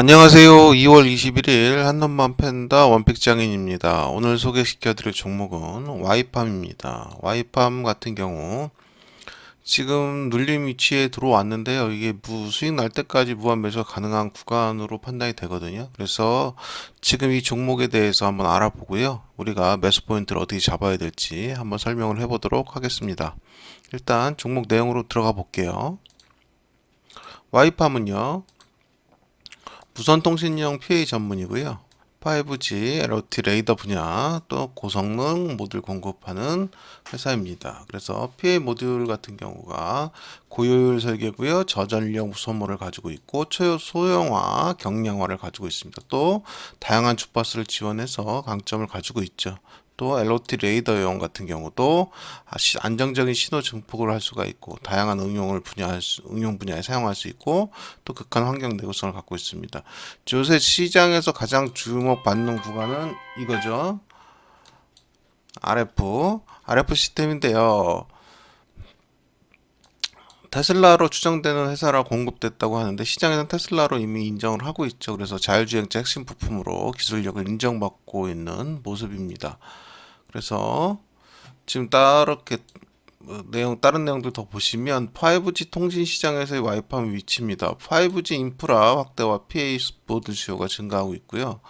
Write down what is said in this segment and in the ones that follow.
안녕하세요. 2월 21일 한눈만 팬다 원픽 장인입니다. 오늘 소개시켜드릴 종목은 와이팜입니다. 와이팜 같은 경우 지금 눌림 위치에 들어왔는데요. 이게 무 수익 날 때까지 무한 매수 가능한 구간으로 판단이 되거든요. 그래서 지금 이 종목에 대해서 한번 알아보고요. 우리가 매수 포인트를 어떻게 잡아야 될지 한번 설명을 해보도록 하겠습니다. 일단 종목 내용으로 들어가 볼게요. 와이팜은요. 무선통신용 PA 전문이고요. 5G, LOT 레이더 분야, 또 고성능 모듈 공급하는 회사입니다. 그래서 PA 모듈 같은 경우가 고효율 설계고요. 저전력 소모를 가지고 있고 소형화, 경량화를 가지고 있습니다. 또 다양한 주파수를 지원해서 강점을 가지고 있죠. 또 LOT 레이더용 같은 경우도 시- 안정적인 신호 증폭을 할 수가 있고 다양한 응용을 분야할 수- 응용 분야에 사용할 수 있고 또 극한 환경 내구성을 갖고 있습니다. 요새 시장에서 가장 주목받는 구간은 이거죠. RF, RF 시스템인데요. 테슬라로 추정되는 회사라 공급됐다고 하는데 시장에는 테슬라로 이미 인정을 하고 있죠. 그래서 자율주행차 핵심 부품으로 기술력을 인정받고 있는 모습입니다. 그래서 지금 따르게 어, 내용 다른 내용들 더 보시면 5G 통신 시장에서의 와이파이 위치입니다. 5G 인프라 확대와 PA 모듈 수요가 증가하고 있고요.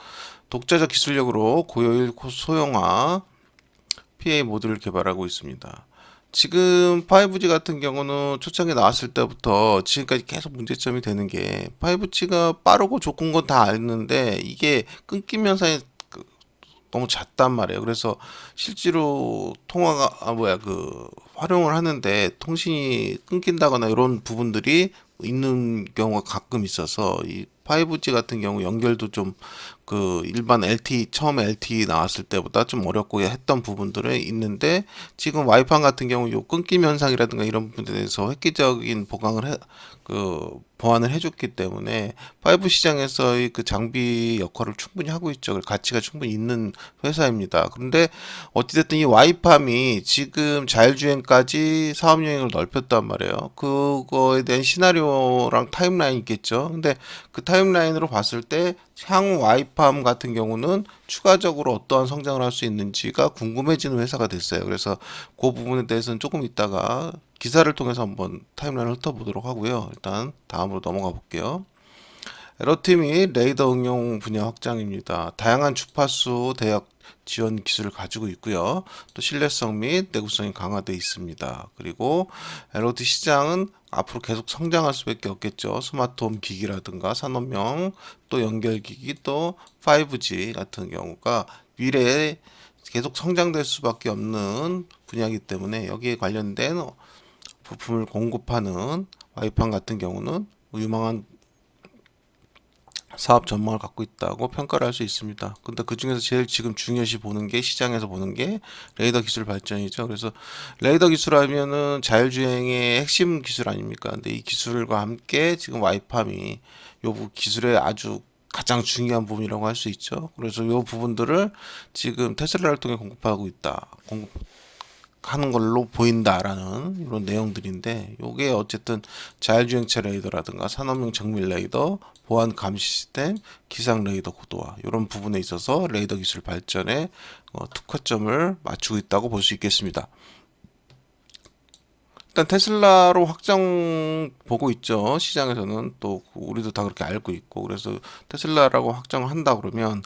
독자적 기술력으로 고효율 고- 소형화 PA 모듈을 개발하고 있습니다. 지금 5G 같은 경우는 초창기 나왔을 때부터 지금까지 계속 문제점이 되는 게 5G가 빠르고 좋은 건다 아는데 이게 끊기면서 그 너무 잦단 말이에요. 그래서 실제로 통화가 아 뭐야 그 활용을 하는데 통신이 끊긴다거나 이런 부분들이 있는 경우가 가끔 있어서 이 5G 같은 경우 연결도 좀 그 일반 LTE 처음에 LTE 나왔을 때보다 좀 어렵고 했던 부분들이 있는데 지금 와이파이 같은 경우 요 끊김 현상이라든가 이런 부분에 대해서 획기적인 보강을 해, 그 보완을 해줬기 때문에 5 시장에서의 그 장비 역할을 충분히 하고 있죠. 가치가 충분히 있는 회사입니다. 그런데 어찌됐든 이 와이팜이 지금 자율주행까지 사업 영역을 넓혔단 말이에요. 그거에 대한 시나리오랑 타임라인이 있겠죠. 근데 그 타임라인으로 봤을 때 향후 와이팜 같은 경우는 추가적으로 어떠한 성장을 할 수 있는지가 궁금해지는 회사가 됐어요. 그래서 그 부분에 대해서는 조금 이따가 기사를 통해서 한번 타임라인을 훑어보도록 하고요. 일단 다음으로 넘어가 볼게요. 에러티 및 레이더 응용 분야 확장입니다. 다양한 주파수 대역 지원 기술을 가지고 있고요. 또 신뢰성 및 내구성이 강화되어 있습니다. 그리고 LOT 시장은 앞으로 계속 성장할 수밖에 없겠죠. 스마트홈 기기라든가 산업용 또 연결기기 또 5G 같은 경우가 미래에 계속 성장될 수밖에 없는 분야이기 때문에 여기에 관련된 부품을 공급하는 와이판 같은 경우는 유망한 사업 전망을 갖고 있다고 평가를 할 수 있습니다. 근데 그 중에서 제일 지금 중요시 보는 게 시장에서 보는 게 레이더 기술 발전이죠. 그래서 레이더 기술하면은 자율주행의 핵심 기술 아닙니까? 근데 이 기술과 함께 지금 와이팜이 요 부- 기술의 아주 가장 중요한 부분이라고 할 수 있죠. 그래서 요 부분들을 지금 테슬라를 통해 공급하고 있다. 공급 하는 걸로 보인다라는 이런 내용들인데 요게 어쨌든 자율주행차 레이더라든가 산업용 정밀 레이더, 보안 감시 시스템, 기상 레이더 고도화 이런 부분에 있어서 레이더 기술 발전에 어, 특화점을 맞추고 있다고 볼 수 있겠습니다. 일단 테슬라로 확정 보고 있죠. 시장에서는 또 우리도 다 그렇게 알고 있고 그래서 테슬라라고 확정을 한다 그러면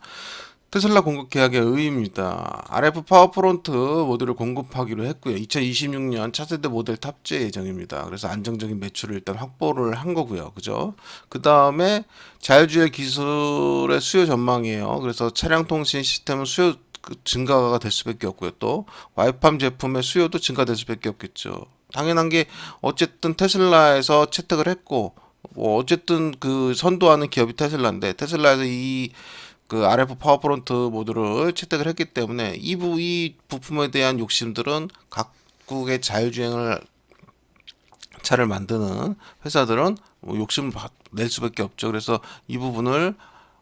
테슬라 공급 계약의 의의입니다. RF 파워프론트 모듈을 공급하기로 했고요. 2026년 차세대 모델 탑재 예정입니다. 그래서 안정적인 매출을 일단 확보를 한 거고요. 그죠? 그 다음에 자율주행 기술의 수요 전망이에요. 그래서 차량 통신 시스템은 수요 그 증가가 될 수밖에 없고요. 또 와이팜 제품의 수요도 증가될 수밖에 없겠죠. 당연한 게 어쨌든 테슬라에서 채택을 했고 뭐 어쨌든 그 선도하는 기업이 테슬라인데 테슬라에서 이 그 RF 파워프론트 모듈을 채택을 했기 때문에 이, 부, 이 부품에 대한 욕심들은 각국의 자율주행을 차를 만드는 회사들은 뭐 욕심을 받- 낼 수밖에 없죠. 그래서 이 부분을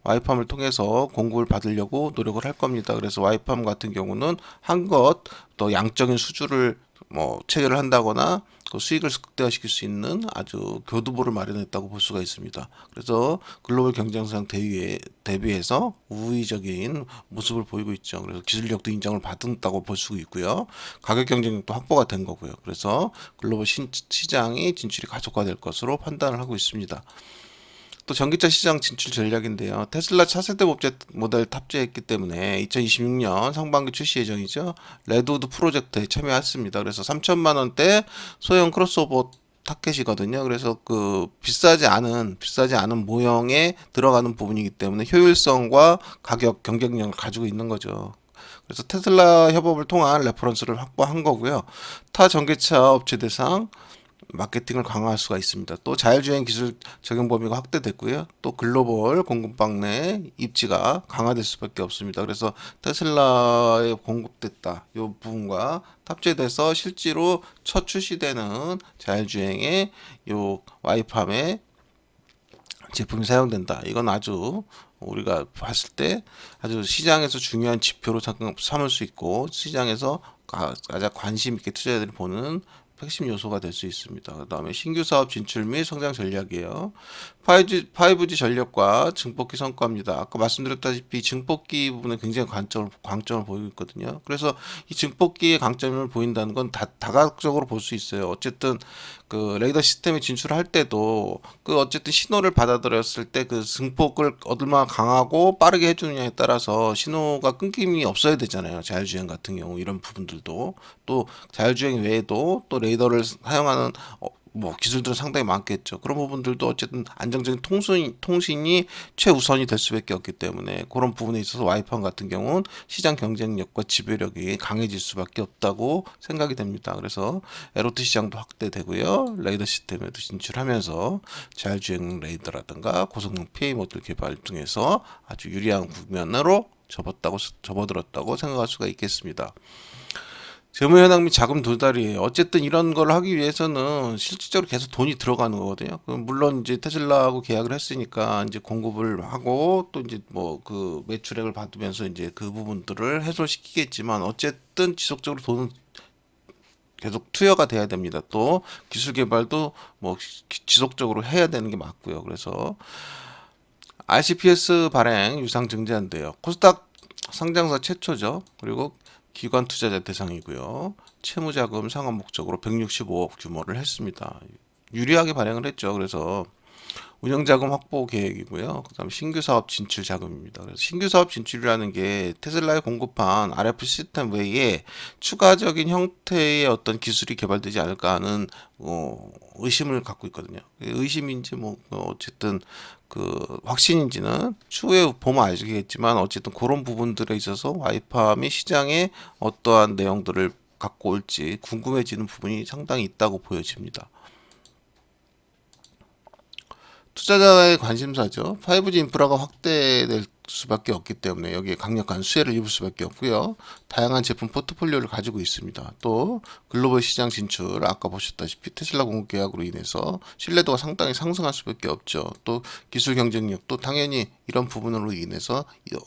와이팜을 통해서 공급을 받으려고 노력을 할 겁니다. 그래서 와이팜 같은 경우는 한것또 양적인 수주를 뭐 체결을 한다거나 그 수익을 극대화시킬 수 있는 아주 교두보를 마련했다고 볼 수가 있습니다. 그래서 글로벌 경쟁상 대비에 대비해서 우위적인 모습을 보이고 있죠. 그래서 기술력도 인정을 받았다고 볼 수 있고요. 가격 경쟁력도 확보가 된 거고요. 그래서 글로벌 신- 시장이 진출이 가속화될 것으로 판단을 하고 있습니다. 또 전기차 시장 진출 전략인데요. 테슬라 차세대 모델 탑재했기 때문에 2026년 상반기 출시 예정이죠. 레드우드 프로젝트에 참여했습니다. 그래서 3천만 원대 소형 크로스오버 타켓이거든요. 그래서 그 비싸지 않은 비싸지 않은 모형에 들어가는 부분이기 때문에 효율성과 가격 경쟁력을 가지고 있는 거죠. 그래서 테슬라 협업을 통한 레퍼런스를 확보한 거고요. 타 전기차 업체 대상 마케팅을 강화할 수가 있습니다. 또 자율주행 기술 적용 범위가 확대됐고요. 또 글로벌 공급망 내 입지가 강화될 수밖에 없습니다. 그래서 테슬라에 공급됐다. 이 부분과 탑재돼서 실제로 첫 출시되는 자율주행의 요 와이팜의 제품이 사용된다. 이건 아주 우리가 봤을 때 아주 시장에서 중요한 지표로 삼- 삼을 수 있고 시장에서 가- 가장 관심 있게 투자자들이 보는 핵심 요소가 될 수 있습니다. 그 다음에 신규 사업 진출 및 성장 전략이에요. 5G, 5G 전력과 증폭기 성과입니다. 아까 말씀드렸다시피 증폭기 부분에 굉장히 관점을, 광점을 보이고 있거든요. 그래서 이 증폭기의 강점을 보인다는 건 다, 다각적으로 볼 수 있어요. 어쨌든 그 레이더 시스템에 진출할 때도 그 어쨌든 신호를 받아들였을 때그 증폭을 얼마나 강하고 빠르게 해주느냐에 따라서 신호가 끊김이 없어야 되잖아요. 자율주행 같은 경우 이런 부분들도 또 자율주행 외에도 또 레이더를 사용하는 어, 뭐 기술들은 상당히 많겠죠. 그런 부분들도 어쨌든 안정적인 통신 통신이 최우선이 될 수밖에 없기 때문에 그런 부분에 있어서 와이판 같은 경우는 시장 경쟁력과 지배력이 강해질 수밖에 없다고 생각이 됩니다. 그래서 에로트 시장도 확대되고요. 레이더 시스템에도 진출하면서 자율주행 레이더라든가 고성능 PA 모듈 개발 등에서 아주 유리한 국면으로 접었다고 접어들었다고 생각할 수가 있겠습니다. 재무 현황 및 자금 도달이에요. 어쨌든 이런 걸 하기 위해서는 실질적으로 계속 돈이 들어가는 거거든요. 그럼 물론 이제 테슬라하고 계약을 했으니까 이제 공급을 하고 또 이제 뭐 그 매출액을 받으면서 이제 그 부분들을 해소시키겠지만 어쨌든 지속적으로 돈은 계속 투여가 돼야 됩니다. 또 기술 개발도 뭐 기- 지속적으로 해야 되는 게 맞고요. 그래서 RCPS 발행 유상 증자인데요. 코스닥 상장사 최초죠. 그리고 기관 투자자 대상이고요. 채무자금 상환 목적으로 165억 규모를 했습니다. 유리하게 발행을 했죠. 그래서 운영자금 확보 계획이고요. 그다음 신규 사업 진출 자금입니다. 그래서 신규 사업 진출이라는 게 테슬라에 공급한 RF 시스템 외에 추가적인 형태의 어떤 기술이 개발되지 않을까 하는 어, 의심을 갖고 있거든요. 의심인지 뭐 어, 어쨌든 그 확신인지는 추후에 보면 알겠지만 어쨌든 그런 부분들에 있어서 와이팜이 시장에 어떠한 내용들을 갖고 올지 궁금해지는 부분이 상당히 있다고 보여집니다. 투자자의 관심사죠. 5G 인프라가 확대될 수밖에 없기 때문에 여기에 강력한 수혜를 입을 수밖에 없고요. 다양한 제품 포트폴리오를 가지고 있습니다. 또 글로벌 시장 진출 아까 보셨다시피 테슬라 공급 계약으로 인해서 신뢰도가 상당히 상승할 수밖에 없죠. 또 기술 경쟁력도 당연히 이런 부분으로 인해서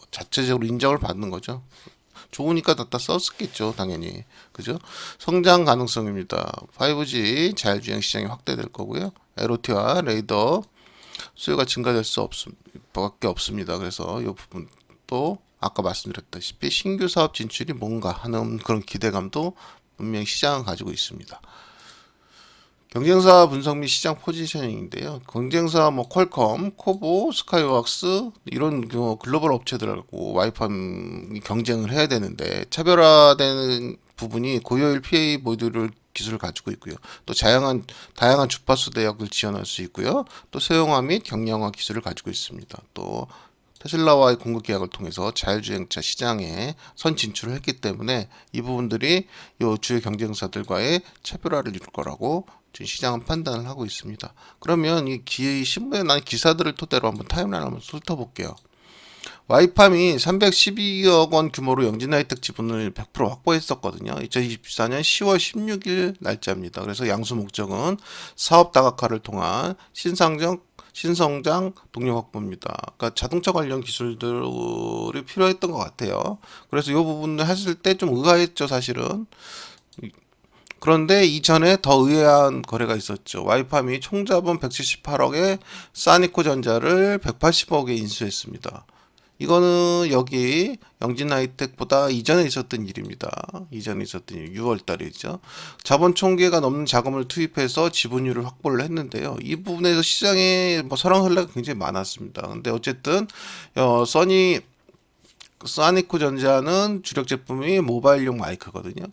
자체적으로 인정을 받는 거죠. 좋으니까 갖다 썼겠죠, 당연히. 그죠? 성장 가능성입니다. 5G 자율주행 시장이 확대될 거고요. LOT와 레이더 수요가 증가될 수 없, 밖에 없습니다. 그래서 이 부분도 아까 말씀드렸다시피 신규 사업 진출이 뭔가 하는 그런 기대감도 분명히 시장은 가지고 있습니다. 경쟁사 분석 및 시장 포지셔닝인데요. 경쟁사 뭐 퀄컴, 코보, 스카이워크스 이런 그 글로벌 업체들하고 와이팜이 경쟁을 해야 되는데 차별화되는 부분이 고효율 PA 모듈을 기술을 가지고 있고요. 또 다양한 다양한 주파수 대역을 지원할 수 있고요. 또 소형화 및 경량화 기술을 가지고 있습니다. 또 테슬라와의 공급 계약을 통해서 자율주행차 시장에 선 진출을 했기 때문에 이 부분들이 요 주요 경쟁사들과의 차별화를 이룰 거라고 지금 시장은 판단을 하고 있습니다. 그러면 이 기, 신문에 난 기사들을 토대로 한번 타임라인 한번 훑어볼게요. 와이팜이 312억 원 규모로 영진 하이텍 지분을 100% 확보했었거든요. 2024년 10월 16일 날짜입니다. 그래서 양수 목적은 사업 다각화를 통한 신상정 신성장 동력 확보입니다. 그러니까 자동차 관련 기술들이 필요했던 것 같아요. 그래서 이 부분을 했을 때 좀 의아했죠, 사실은. 그런데 이전에 더 의아한 거래가 있었죠. 와이팜이 총자본 178억에 사니코 전자를 180억에 인수했습니다. 이거는 여기 영진 하이텍보다 이전에 있었던 일입니다. 이전에 있었던 일, 6월 달이죠. 자본 총계가 넘는 자금을 투입해서 지분율을 확보를 했는데요. 이 부분에서 시장에 뭐 설왕설래가 굉장히 많았습니다. 근데 어쨌든 어, 써니 사니코 전자는 주력 제품이 모바일용 마이크거든요.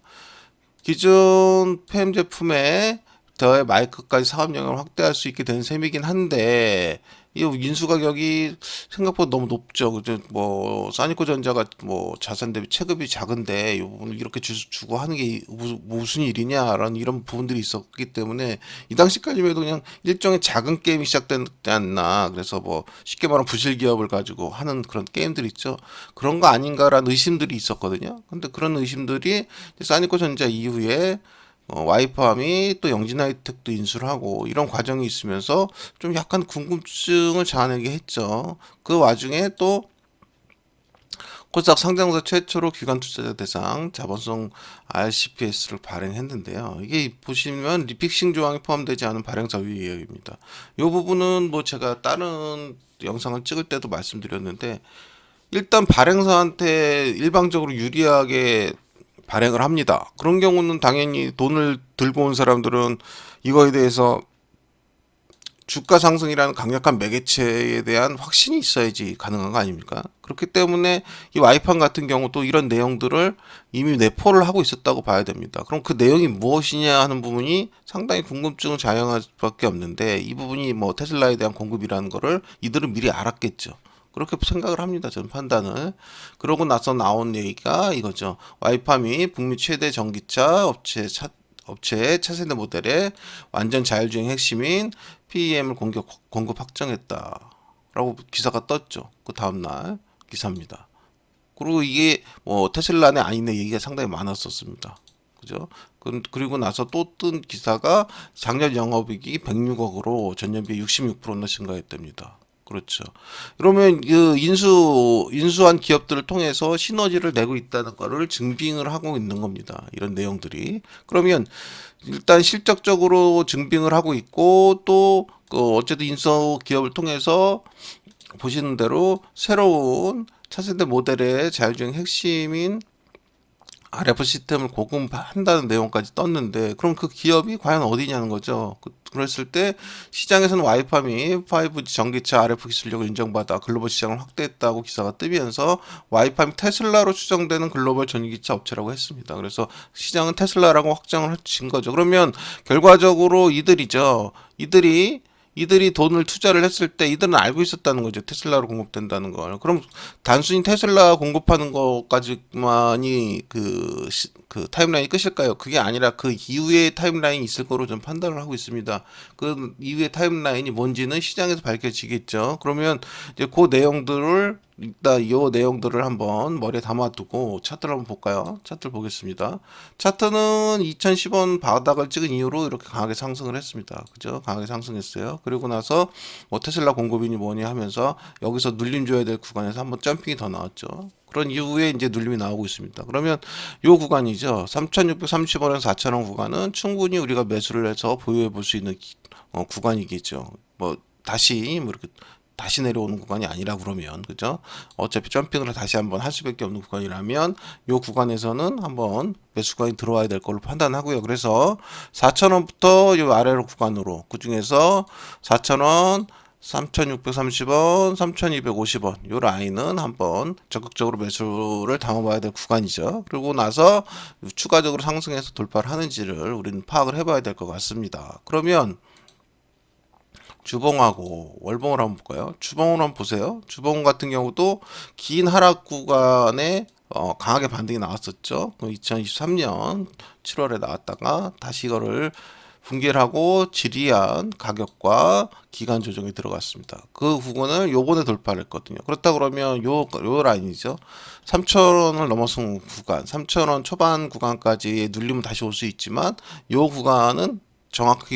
기존 팸 제품에 더해 마이크까지 사업 영역을 확대할 수 있게 된 셈이긴 한데 이 인수 가격이 생각보다 너무 높죠. 그죠? 뭐 사니코 전자가 뭐 자산 대비 체급이 작은데 이 부분을 이렇게 주, 주고 하는 게 무슨, 일이냐라는 이런 부분들이 있었기 때문에 이 당시까지만 해도 그냥 일종의 작은 게임이 시작되지 않나. 그래서 뭐 쉽게 말하면 부실 기업을 가지고 하는 그런 게임들 있죠. 그런 거 아닌가라는 의심들이 있었거든요. 근데 그런 의심들이 사니코 전자 이후에 어, 와이프함이 또 영진하이텍도 인수를 하고 이런 과정이 있으면서 좀 약간 궁금증을 자아내게 했죠. 그 와중에 또 코스닥 상장사 최초로 기관 투자자 대상 자본성 RCPS를 발행했는데요. 이게 보시면 리픽싱 조항이 포함되지 않은 발행사 위의역입니다. 이 부분은 뭐 제가 다른 영상을 찍을 때도 말씀드렸는데 일단 발행사한테 일방적으로 유리하게 발행을 합니다. 그런 경우는 당연히 돈을 들고 온 사람들은 이거에 대해서 주가 상승이라는 강력한 매개체에 대한 확신이 있어야지 가능한 거 아닙니까? 그렇기 때문에 이 와이판 같은 경우도 이런 내용들을 이미 내포를 하고 있었다고 봐야 됩니다. 그럼 그 내용이 무엇이냐 하는 부분이 상당히 궁금증을 자영할 수밖에 없는데 이 부분이 뭐 테슬라에 대한 공급이라는 거를 이들은 미리 알았겠죠. 그렇게 생각을 합니다. 저는 판단을. 그러고 나서 나온 얘기가 이거죠. 와이팜이 북미 최대 전기차 업체 차, 업체의 차세대 모델의 완전 자율주행 핵심인 PEM을 공격, 공급 확정했다. 라고 기사가 떴죠. 그 다음날 기사입니다. 그리고 이게 뭐 테슬라네 아니네 얘기가 상당히 많았었습니다. 그죠? 그- 그리고 나서 또 뜬 기사가 작년 영업이익이 106억으로 전년비 66%나 증가했답니다. 그렇죠. 그러면 그 인수 인수한 기업들을 통해서 시너지를 내고 있다는 거를 증빙을 하고 있는 겁니다. 이런 내용들이. 그러면 일단 실적적으로 증빙을 하고 있고 또 그 어쨌든 인수 기업을 통해서 보시는 대로 새로운 차세대 모델의 자율주행 핵심인 RF 시스템을 공급한다는 내용까지 떴는데 그럼 그 기업이 과연 어디냐는 거죠. 그- 그랬을 때 시장에서는 와이팜이 5G 전기차 RF 기술력을 인정받아 글로벌 시장을 확대했다고 기사가 뜨면서 와이팜이 테슬라로 추정되는 글로벌 전기차 업체라고 했습니다. 그래서 시장은 테슬라라고 확정을 진 거죠. 그러면 결과적으로 이들이죠. 이들이 이들이 돈을 투자를 했을 때 이들은 알고 있었다는 거죠. 테슬라로 공급된다는 걸. 그럼 단순히 테슬라 공급하는 것까지만이 그, 시- 그 타임라인이 끝일까요? 그게 아니라 그 이후에 타임라인이 있을 거로 좀 판단을 하고 있습니다. 그 이후에 타임라인이 뭔지는 시장에서 밝혀지겠죠. 그러면 이제 그 내용들을 일단 이 내용들을 한번 머리에 담아두고 차트를 한번 볼까요? 차트를 보겠습니다. 차트는 2010원 바닥을 찍은 이후로 이렇게 강하게 상승을 했습니다. 그죠? 강하게 상승했어요. 그리고 나서 뭐 테슬라 공급이니 뭐니 하면서 여기서 눌림 줘야 될 구간에서 한번 점핑이 더 나왔죠. 그런 이후에 이제 눌림이 나오고 있습니다. 그러면 요 구간이죠. 3,630원에서 4,000원 구간은 충분히 우리가 매수를 해서 보유해 볼 수 있는 기- 어, 구간이겠죠. 뭐 다시 뭐 이렇게 다시 내려오는 구간이 아니라 그러면 그죠? 어차피 점핑을 다시 한번 할 수밖에 없는 구간이라면 요 구간에서는 한번 매수 구간이 들어와야 될 걸로 판단하고요. 그래서 4,000원부터 요 아래로 구간으로 그 중에서 4,000원 3,630원, 3,250원 요 라인은 한번 적극적으로 매수를 담아봐야 될 구간이죠. 그리고 나서 추가적으로 상승해서 돌파를 하는지를 우리는 파악을 해봐야 될 것 같습니다. 그러면 주봉하고 월봉을 한번 볼까요? 주봉을 한번 보세요. 주봉 같은 경우도 긴 하락 구간에 어, 강하게 반등이 나왔었죠. 2023년 7월에 나왔다가 다시 이거를 붕괴를 하고 지리한 가격과 기간 조정이 들어갔습니다. 그 부분을 요번에 돌파를 했거든요. 그렇다 그러면 요, 요 라인이죠. 3,000원을 넘어선 구간, 3,000원 초반 구간까지 눌리면 다시 올 수 있지만 요 구간은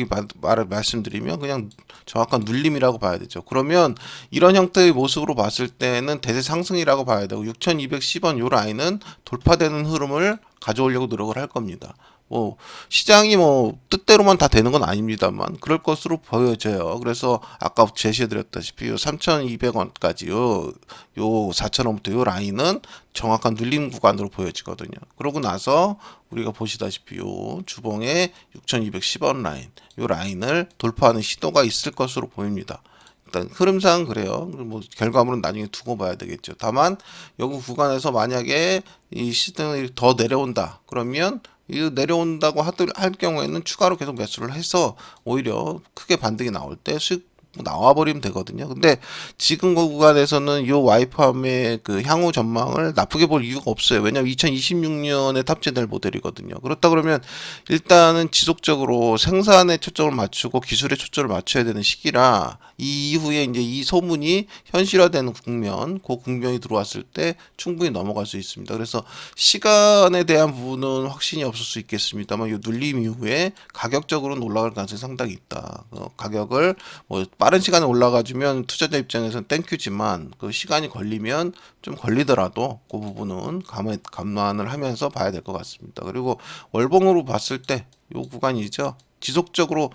말, 말을 말씀드리면 그냥 정확한 눌림이라고 봐야 되죠. 그러면 이런 형태의 모습으로 봤을 때는 대세 상승이라고 봐야 되고 6,210원 요 라인은 돌파되는 흐름을 가져오려고 노력을 할 겁니다. 뭐 시장이 뭐 뜻대로만 다 되는 건 아닙니다만 그럴 것으로 보여져요. 그래서 아까 제시해드렸다시피 요 3,200원까지 요, 요 4,000원부터 요 라인은 정확한 눌림 구간으로 보여지거든요. 그러고 나서 우리가 보시다시피 요 주봉의 6,210원 라인 요 라인을 돌파하는 시도가 있을 것으로 보입니다. 일단 흐름상 그래요. 뭐 결과물은 나중에 두고 봐야 되겠죠. 다만 여기 구간에서 만약에 이 시등이 더 내려온다. 그러면 이 내려온다고 하들 할 경우에는 추가로 계속 매수를 해서 오히려 크게 반등이 나올 때 수익 나와 버리면 되거든요. 근데 지금 그 구간에서는 이 와이팜의 그 향후 전망을 나쁘게 볼 이유가 없어요. 왜냐하면 2026년에 탑재될 모델이거든요. 그렇다 그러면 일단은 지속적으로 생산에 초점을 맞추고 기술에 초점을 맞춰야 되는 시기라 이 이후에 이제 이 소문이 현실화되는 국면, 그 국면이 들어왔을 때 충분히 넘어갈 수 있습니다. 그래서 시간에 대한 부분은 확신이 없을 수 있겠습니다만 이 눌림 이후에 가격적으로는 올라갈 가능성이 상당히 있다. 어, 가격을 뭐 빠른 시간에 올라가주면 투자자 입장에서는 땡큐지만 그 시간이 걸리면 좀 걸리더라도 그 부분은 감안, 감안을 하면서 봐야 될 것 같습니다. 그리고 월봉으로 봤을 때 요 구간이죠. 지속적으로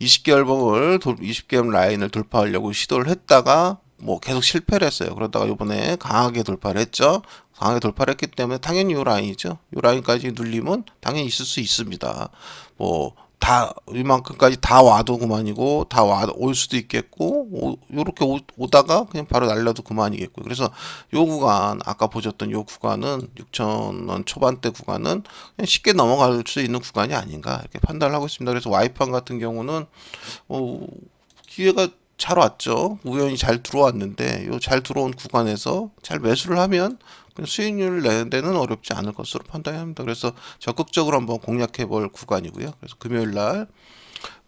20개월 봉을 20개월 라인을 돌파하려고 시도를 했다가 뭐 계속 실패를 했어요. 그러다가 이번에 강하게 돌파를 했죠. 강하게 돌파를 했기 때문에 당연히 요 라인이죠. 요 라인까지 눌림은 당연히 있을 수 있습니다. 뭐 다 이만큼까지 다 와도 그만이고 다와올 수도 있겠고 오, 요렇게 오, 오다가 그냥 바로 날려도 그만이겠고 그래서 요 구간 아까 보셨던 요 구간은 6천원 초반대 구간은 그냥 쉽게 넘어갈 수 있는 구간이 아닌가 이렇게 판단을 하고 있습니다. 그래서 와이판 같은 경우는 어, 기회가 잘 왔죠. 우연히 잘 들어왔는데 요 잘 들어온 구간에서 잘 매수를 하면 수익률을 내는 데는 어렵지 않을 것으로 판단합니다. 그래서 적극적으로 한번 공략해 볼 구간이고요. 그래서 금요일 날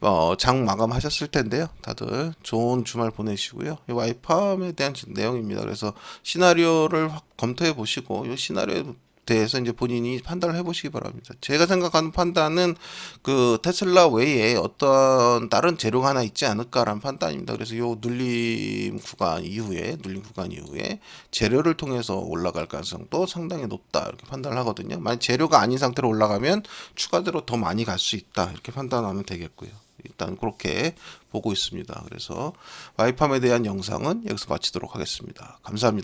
어, 장 마감하셨을 텐데요. 다들 좋은 주말 보내시고요. 이 와이팜에 대한 내용입니다. 그래서 시나리오를 확 검토해 보시고 이 시나리오에 대해서 이제 본인이 판단을 해보시기 바랍니다. 제가 생각하는 판단은 그 테슬라 외에 어떤 다른 재료가 하나 있지 않을까라는 판단입니다. 그래서 요 눌림 구간 이후에 눌림 구간 이후에 재료를 통해서 올라갈 가능성도 상당히 높다 이렇게 판단을 하거든요. 만약 재료가 아닌 상태로 올라가면 추가대로 더 많이 갈 수 있다 이렇게 판단하면 되겠고요. 일단 그렇게 보고 있습니다. 그래서 와이팜에 대한 영상은 여기서 마치도록 하겠습니다. 감사합니다.